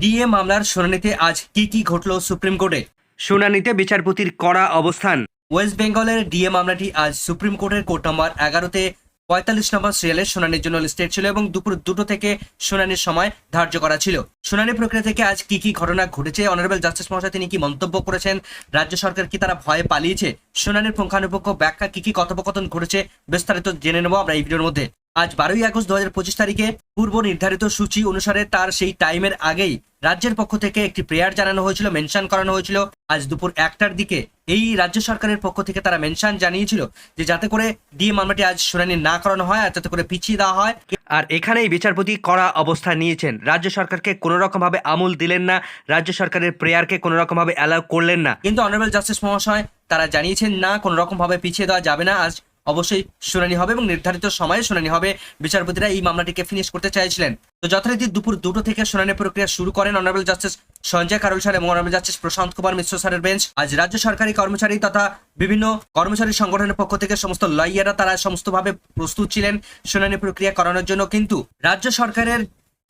DA মামলার শুনানিতে আজ কি কি ঘটল সুপ্রিম কোর্টে? শুনানিতে বিচারপতির কড়া অবস্থান। ওয়েস্ট বেঙ্গলের ডিএ মামলাটি আজ সুপ্রিম কোর্টের কোর্ট নম্বর এগারোতে পঁয়তাল্লিশ নম্বর সিরিয়ালের শুনানির জন্য লিস্টেড ছিল এবং দুপুর দুটো থেকে শুনানির সময় ধার্য করা ছিল। শুনানি প্রক্রিয়া থেকে আজ কি কি ঘটনা ঘটেছে? অনারেবল জাস্টিস মহাশয় তিনি কি মন্তব্য করেছেন? রাজ্য সরকার কি তারা ভয়ে পালিয়েছে? শুনানির পুঙ্খানুপুঙ্খ ব্যাখ্যা কি কি কথোপকথন ঘটেছে? বিস্তারিত জেনে নেব আমরা এই ভিডিওর মধ্যে। আজ বারোই আগস্ট দু হাজার পঁচিশ তারিখে পূর্ব নির্ধারিত সূচি অনুসারে তার সেই টাইমের আগেই রাজ্যের পক্ষ থেকে একটি প্রেয়ার জানানো হয়েছিল মেনশন করানো হয়েছিল। আজ দুপুর একটার দিকে এই রাজ্য সরকারের পক্ষ থেকে তারা মেনশন জানিয়েছিল যে যাতে করে ডিএ মামলাটি আজ শুনানি না করানো হয় আর যাতে করে পিছিয়ে দেওয়া হয়। আর এখানেই বিচারপতি কড়া অবস্থা নিয়েছেন। রাজ্য সরকারকে কোনো রকমভাবে আমল দিলেন না রাজ্য সরকারের প্রেয়ারকে কোনো রকমভাবে অ্যালাউ করলেন না। কিন্তু অনারেবল জাস্টিস মহাশয় তারা জানিয়েছেন না কোনো রকম ভাবে পিছিয়ে দেওয়া যাবে না। আজ অবশ্যই শুনানি হবে এবং নির্ধারিত সময়ে শুনানি হবে। বিচারপতিরা এই মামলাটিকে ফিনিশ করতে চাইছিলেন। তো যথারীতি দুপুর দুটো থেকে শুনানি প্রক্রিয়া শুরু করেন honourable justice Sanjay Karol sir এবং অনারেবল জাস্টিস প্রশান্ত কুমার মিশ্র স্যারের বেঞ্চ আজ রাজ্য সরকারি কর্মচারী তথা বিভিন্ন কর্মচারী সংগঠনের পক্ষ থেকে সমস্ত লয়াররা তারা সমস্তভাবে প্রস্তুত ছিলেন শুনানি প্রক্রিয়া করানোর জন্য। কিন্তু রাজ্য সরকারের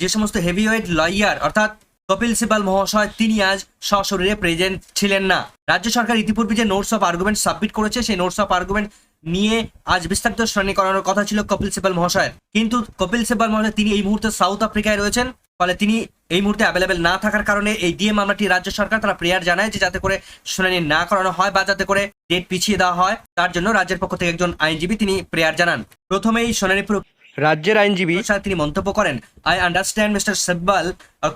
যে সমস্ত হেভিওয়েট লয়ার অর্থাৎ কপিল সিবাল মহাশয়, তিনি আজ সশরীরে প্রেজেন্ট ছিলেন না। রাজ্য সরকার ইতিপূর্বে যে নোটস অফ আর্গুমেন্ট সাবমিট করেছে, সেই নোটস অফ আর্গুমেন্ট নিয়ে আজ বিস্তারিত শুনানি করানোর কথা ছিল কপিল সিবাল মহাশয়ের। কিন্তু কপিল সিবাল মহাশয় তিনি এই মুহূর্তে সাউথ আফ্রিকায় রয়েছেন ফলে তিনি এই মুহূর্তে অ্যাভেলেবেল না থাকার কারণে এই ডিএ মামলাটি রাজ্য সরকার তারা প্রেয়ার জানায় যে যাতে করে শুনানি না করানো হয় বা যাতে করে ডেট পিছিয়ে দেওয়া হয় তার জন্য রাজ্যের পক্ষ থেকে একজন আইনজীবী তিনি প্রেয়ার জানান। প্রথমেই শুনানি রাজ্যের আইনজীবী সাথে তিনি মন্তব্য করেন I understand mister Sibal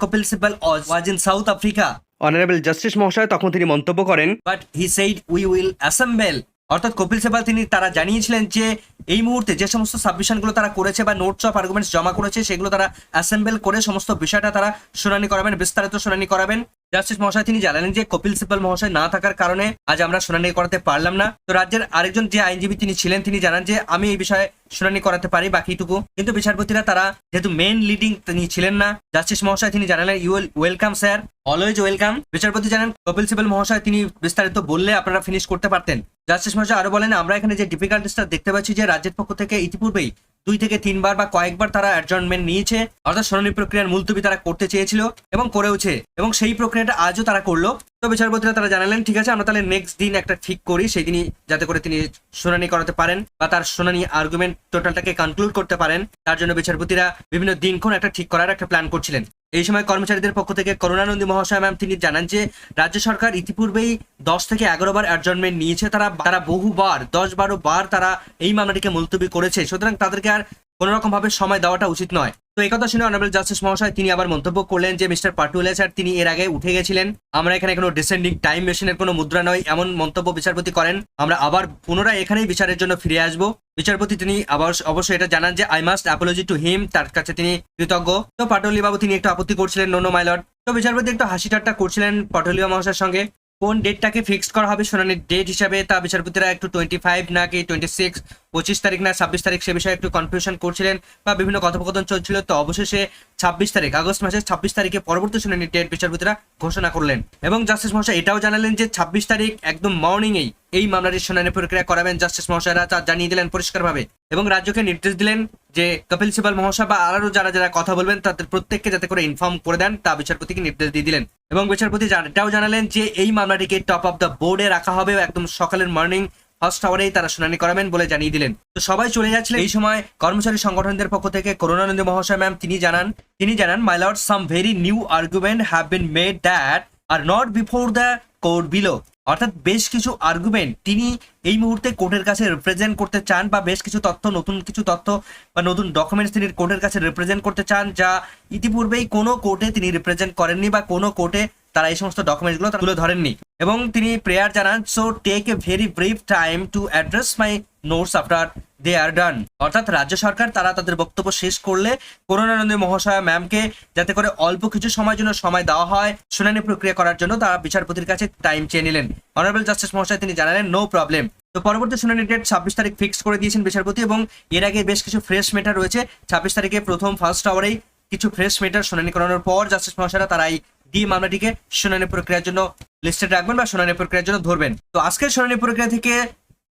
Kapil Sibal was in South Africa. Honourable justice মহাশয় তখন তিনি মন্তব্য করেন but he said we will assemble অর্থাৎ কপিল সেবাল তিনি তারা জানিয়েছিলেন যে এই মুহূর্তে যে সমস্ত সাবমিশনগুলো তারা করেছে বা নোটস অফ আর্গুমেন্টস জমা করেছে, সেগুলো তারা অ্যাসেম্বল করে সমস্ত বিষয়টা তারা শুনানি করাবেন, বিস্তারিত শুনানি করাবেন। জাস্টিস মহাশয় তিনি জানালেন যে কপিল সিব্বাল মহাশয় না থাকার কারণে আজ আমরা শুনানি করাতে পারলাম না। তো রাজ্যের আরেকজন যে আইনজীবী তিনি ছিলেন, তিনি জানান যে আমি এই বিষয়ে শুনানি করাতে পারি বাকিটুকু। কিন্তু বিচারপতিরা তারা যেহেতু মেন লিডিং তিনি ছিলেন না, জাস্টিস মহাশয় তিনি জানালেন you welcome sir always welcome বিচারপতি জানান, কপিল সিবাল মহাশয়, তিনি বিস্তারিত বললে আপনারা ফিনিশ করতে পারতেন। জাস্টিস মহাশয় আরও বলেন, আমরা এখানে যে ডিফিকাল্টিসটা দেখতে পাচ্ছি যে রাজ্যের পক্ষ থেকে ইতিপূর্বেই দুই থেকে তিনবার বা কয়েকবার তারা অ্যাডজমেন্ট নিয়েছে। অর্থাৎ শুনানি প্রক্রিয়ার মুলতবি তারা করতে চেয়েছিল এবং করেওছে। এবং সেই প্রক্রিয়াটা আজও তারা করল। তো বিচারপতিরা তারা জানালেন, ঠিক আছে, আমরা তাহলে নেক্সট দিন একটা ঠিক করি। সেই দিনই যাতে করে তিনি শুনানি করাতে পারেন বা তার শুনানি আর্গুমেন্ট টোটালটাকে কনক্লুড করতে পারেন। তার জন্য বিচারপতিরা বিভিন্ন দিনক্ষণ একটা ঠিক করার একটা প্ল্যান করছিলেন। এই সময় কর্মচারীদের পক্ষ থেকে করুণানন্দী মহাশয় ম্যাম তিনি জানান যে, রাজ্য সরকার ইতিপূর্বেই দশ থেকে এগারো বার অ্যাডজমেন্ট নিয়েছে। তারা তারা বহুবার, দশ বারো বার তারা এই মামলাটিকে মুলতবি করেছে। সুতরাং তাদেরকে আর কোনোরকমভাবে ভাবে সময় দেওয়াটা উচিত নয়। তো এই কথা শুনে অনারেবল জাস্টিস মহাশয় তিনি আবার মন্তব্য করলেন যে মিস্টার পাটুলে স্যার তিনি এর আগে উঠে গেছিলেন। আমরা এখানে কোনো ডিসেন্ডিং টাইম মেশিনের কোনো মুদ্রা নয়, এমন মন্তব্য বিচারপতি করেন। আমরা আবার পুনরায় এখানেই বিচারের জন্য ফিরে আসব। বিচারপতি তিনি আবার অবশ্যই এটা জানান যে I must apology to him তার কাছে তিনি কৃতজ্ঞ। তো পাটলি বাবু তিনি একটু আপত্তি করছিলেন নোনো মাইলট তো বিচারপতি একটু হাসি ঠাট্টা করছিলেন পটলিয়া মহাশয়ের সঙ্গে। কোন ডেটটাকে ফিক্সড করা হবে শুনানির ডেট হিসাবে তা বিচারপতিরা একটু টোয়েন্টি ফাইভ নাকি টোয়েন্টি সিক্স পঁচিশ তারিখ না ছাব্বিশ তারিখ সে বিষয়ে একটু কনফিউশন করছিলেন বা বিভিন্ন কথোপকথন চলছিল। তো অবশেষে ছাব্বিশ তারিখ, আগস্ট মাসের ছাব্বিশ তারিখে পরবর্তী শুনানির ডেট বিচারপতিরা ঘোষণা করলেন। এবং জাস্টিস মহাশয় এটাও জানালেন যে ছাব্বিশ তারিখ একদম মর্নিংয়েই এই মামলাটির শুনানি প্রক্রিয়া করাবেন জাস্টিস মহাশয়রা। তা জানিয়ে দিলেন পরিষ্কারভাবে এবং রাজ্যকে নির্দেশ দিলেন যে কপিল সিবাল মহাশয় বা আরও যারা যারা কথা বলবেন, তাদের প্রত্যেককে যাতে করে ইনফর্ম করে দেন, তা বিচারপতিকে নির্দেশ দিয়ে দিলেন। এবং বিচারপতি এটাও জানালেন যে, এই মামলাটিকে টপ অফ দ্য বোর্ডে রাখা হবে। একদম সকালের মর্নিং ফার্স্ট আওয়ারেই তারা শুনানি করাবেন বলে জানিয়ে দিলেন। তো সবাই চলে যাচ্ছিলেন এই সময় কর্মচারী সংগঠনদের পক্ষ থেকে করুণানন্দ মহাশয় ম্যাম তিনি জানান তিনি জানান my lord some very new argument have been made that are not before the court below অর্থাৎ বেশ কিছু আর্গুমেন্ট তিনি এই মুহূর্তে কোর্টের কাছে রিপ্রেজেন্ট করতে চান বা বেশ কিছু তথ্য, নতুন কিছু তথ্য বা নতুন ডকুমেন্টস তিনি কোর্টের কাছে রিপ্রেজেন্ট করতে চান যা ইতিপূর্বেই কোনো কোর্টে তিনি রিপ্রেজেন্ট করেননি বা কোনো কোর্টে তারা এই সমস্ত ডকুমেন্টসগুলো তুলে ধরেননি। এবং তিনি প্রেয়ার জানান so take a very brief time to address my notes after they are done. অর্থাৎ রাজ্য সরকার, তারা তাদের বক্তব্য শেষ করলে করুণানন্দ মহাশয়া ম্যামকে যাতে করে অল্প কিছু সময়ের জন্য সময় দেওয়া হয়, শুনানি প্রক্রিয়া করার জন্য তারা বিচারপতির কাছে টাইম চেয়ে নিলেন। অনারেবল জাস্টিস মহাশয়, তিনি জানালেন নো প্রবলেম তো পরবর্তী শুনানি ডেট ছাব্বিশ তারিখ ফিক্স করে দিয়েছেন বিচারপতি এবং এর আগে বেশ কিছু ফ্রেশ মেটার রয়েছে। ছাব্বিশ তারিখে প্রথম ফার্স্ট আওয়ারেই কিছু ফ্রেশ মেটার শুনানি করানোর পর জাস্টিস মহাশয়রা তারাই ডি মামলাটিকে শুনানি প্রক্রিয়ার জন্য লিস্টেড রাখবেন বা শুনানি প্রক্রিয়ার জন্য ধরবেন। তো আজকের শুনানি প্রক্রিয়া থেকে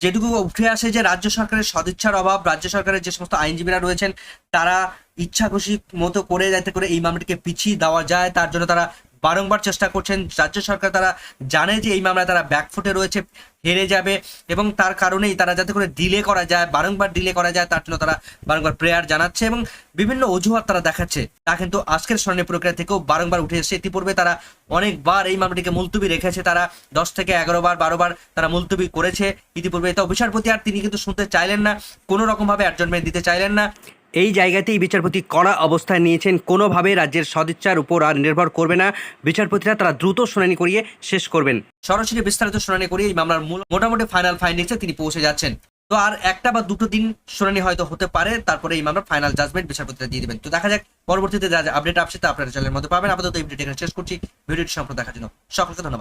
যেটুকু উঠে আসে যে রাজ্য সরকারের সদিচ্ছার অভাব, রাজ্য সরকারের যে সমস্ত আইনজীবীরা রয়েছেন, তারা ইচ্ছা খুশি মতো করে যাতে করে এই মামলাটিকে পিছিয়ে দেওয়া যায়, তার জন্য তারা বারংবার চেষ্টা করছেন। রাজ্য সরকার তারা জানে যে এই মামলায় তারা ব্যাকফুটে রয়েছে, হেরে যাবে এবং তার কারণেই তারা যাতে করে ডিলে করা যায়, বারংবার ডিলে করা যায়, তার জন্য তারা বারংবার প্রেয়ার জানাচ্ছে এবং বিভিন্ন অজুহাত তারা দেখাচ্ছে। তা কিন্তু আজকের শুনানি প্রক্রিয়া থেকেও বারংবার উঠে এসেছে। ইতিপূর্বে তারা অনেকবার এই মামলাটিকে মুলতুবি রেখেছে। তারা দশ থেকে এগারো বার, বারো বার তারা মুলতুবি করেছে। ইতিপূর্বে তো বিচারপতি আর তিনি কিন্তু শুনতে চাইলেন না, কোনো রকমভাবে অ্যাডজমেন্ট দিতে চাইলেন না। এই জায়গাতেই বিচারপতি কড়া অবস্থায় নিয়েছেন। কোনোভাবে রাজ্যের সদিচ্ছার উপর আর নির্ভর করবে না। বিচারপতিরা তারা দ্রুত শুনানি করিয়ে শেষ করবেন। সরাসরি বিস্তারিত শুনানি করে এই মামলার মূল মোটামুটি ফাইনাল ফাইন্ডিংসে তিনি পৌঁছে যাচ্ছেন। তো আর একটা বা দুটো দিন শুনানি হয়তো হতে পারে। তারপরে এই মামলার ফাইনাল জাজমেন্ট বিচারপতিরা দিয়ে দেবেন। তো দেখা যাক, পরবর্তীতে যা আপডেট আসছে তা আপনারা চ্যানেলের মধ্যে পাবেন। আপাতত এই ভিডিওটি শেষ করছি। ভিডিওটি সম্পূর্ণ দেখার জন্য সকলকে ধন্যবাদ।